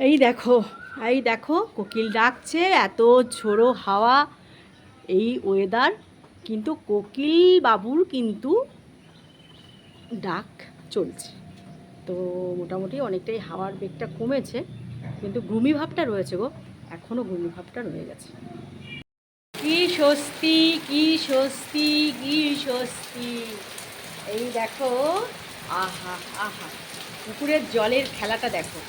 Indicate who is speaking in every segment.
Speaker 1: এই দেখো এই দেখো, কোকিল ডাকছে, এত ঝোড়ো হাওয়া এই ওয়েদার কিন্তু কোকিল বাবুর কিন্তু ডাক চলছে তো মোটামুটি অনেকটাই হাওয়ার বেগটা কমেছে, কিন্তু ঘুমি ভাবটা রয়েছে গো এখনও ঘুমি ভাবটা রয়ে গেছে কি স্বস্তি কি স্বস্তি কি স্বস্তি, এই দেখো, আহা আহা, পুকুরের জলের খেলাটা দেখো।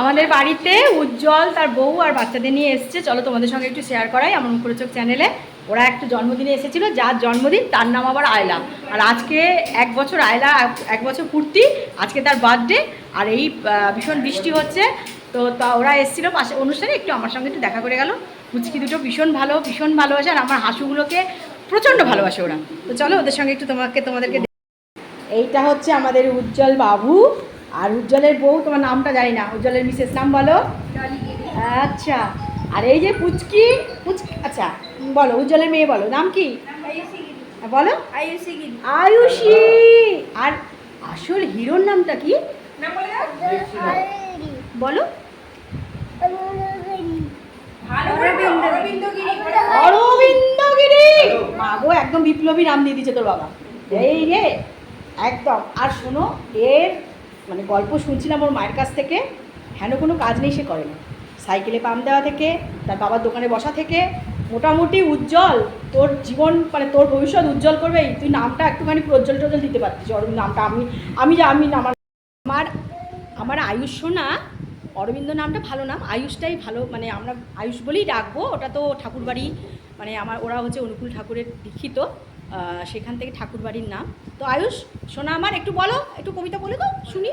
Speaker 1: আমাদের বাড়িতে উজ্জ্বল তার বউ আর বাচ্চাদের নিয়ে এসছে। চলো তোমাদের সঙ্গে একটু শেয়ার করাই আমার মুখরোচক চ্যানেলে ওরা একটু জন্মদিনে এসেছিল, যার জন্মদিন তার নাম আবার আয়লা। আর আজকে এক বছর আয়লা, এক বছর পূর্তি, আজকে তার বার্থডে আর এই ভীষণ বৃষ্টি হচ্ছে, তো তা ওরা এসেছিল পাশে অনুষ্ঠানে, একটু আমার সঙ্গে একটু দেখা করে গেল। মুচকি দুটো ভীষণ ভালো, ভীষণ ভালোবাসে, আর আমার হাসুগুলোকে প্রচণ্ড ভালোবাসে ওরা। তো চলো ওদের সঙ্গে একটু তোমাকে, তোমাদেরকে এইটা হচ্ছে আমাদের উজ্জ্বল বাবু আর উজ্জ্বলের বউ তোমার নামটা জানি না। উজ্জ্বলের মিসেস নাম বলো? আচ্ছা আর এই যে পুচকি পুচকি আচ্ছা বলো উজ্জ্বলের মেয়ে বলো নাম কি? বলো। আয়ুষী। আর আসল হিরোর নামটা কি? বলো অরবিন্দগিরি। মাগো একদম বিপ্লবী নাম দিয়ে দিচ্ছে তোর বাবা। এই রে। একদম। আর শোনো, এর মানে গল্প শুনছিলাম ওর মায়ের কাছ থেকে, হেন কোনো কাজ নেই সে করে না। সাইকেলে পাম দেওয়া থেকে, তার বাবার দোকানে বসা থেকে, মোটামুটি উজ্জ্বল তোর জীবন মানে তোর ভবিষ্যৎ উজ্জ্বল করবেই তুই নামটা একটুখানি প্রজ্জ্বল টজ্জ্বল দিতে পারতিস অরবিন্দ নামটা আমি আমি যা, আমি আমার আমার আমার আয়ুষ না, অরবিন্দ নামটা ভালো নাম, আয়ুষটাই ভালো মানে আমরা আয়ুষ বলেই ডাকবো, ওটা তো ঠাকুরবাড়ি মানে আমার ওরা হচ্ছে অনুকূল ঠাকুরের দীক্ষিত সেখান থেকে ঠাকুরবাড়ির নাম। তো আয়ুষ সোনা আমার একটু বলো একটু কবিতা বলে দাও শুনি।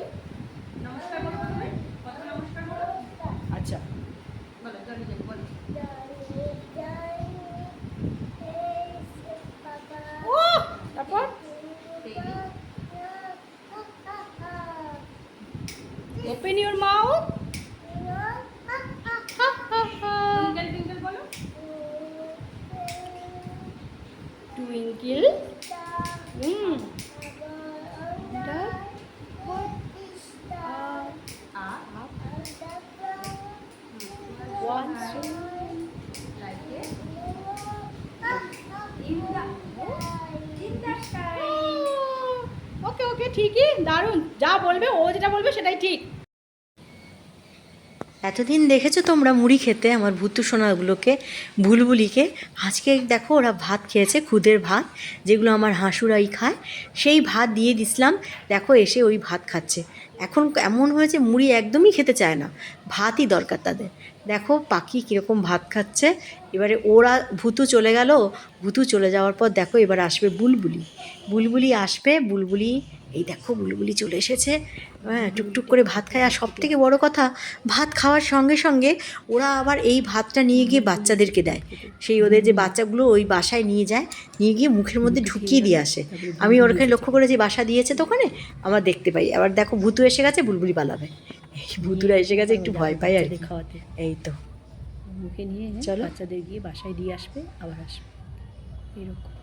Speaker 1: আচ্ছা। ও তারপর? Open your mouth twinkle okay okay ঠিকই দারুণ। যা বলবে ও যেটা বলবে সেটাই ঠিক।
Speaker 2: এতদিন দেখেছ তোমরা মুড়ি খেতে আমার ভুতু সোনাগুলোকে বুলবুলিকে আজকে দেখো ওরা ভাত খেয়েছে, খুদের ভাত, যেগুলো আমার হাঁসুরাই খায়। সেই ভাত দিয়ে দিছিলাম, দেখো এসে ওই ভাত খাচ্ছে। এখন এমন হয়েছে মুড়ি একদমই খেতে চায় না, ভাতই দরকার তাদের। দেখো পাখি কীরকম ভাত খাচ্ছে, এবারে ওরা ভুতু চলে গেল, ভুতু চলে যাওয়ার পর দেখো এবার আসবে বুলবুলি। বুলবুলি আসবে, বুলবুলি এই দেখো বুলবুলি চলে এসেছে। হ্যাঁ টুকটুক করে ভাত খায়। আর সব থেকে বড়ো কথা ভাত খাওয়ার সঙ্গে সঙ্গে ওরা আবার এই ভাতটা নিয়ে গিয়ে বাচ্চাদেরকে দেয়। সেই ওদের যে বাচ্চাগুলো ওই বাসায় নিয়ে যায় নিয়ে গিয়ে মুখের মধ্যে ঢুকিয়ে দিয়ে আসে। আমি ওরখানে লক্ষ্য করে যে বাসা দিয়েছে তো ওখানে আমার দেখতে পাই। আবার দেখো ভুতু এসে গেছে বুলবুলি পালাবে। এই ভুতুরা এসে গেছে একটু ভয় পাই আর কি।
Speaker 1: খাওয়াতে
Speaker 2: এই তো।
Speaker 1: মুখে নিয়ে
Speaker 2: চলো।
Speaker 1: বাচ্চাদের গিয়ে বাসায় দিয়ে আসবে আবার আসবে। এরকম।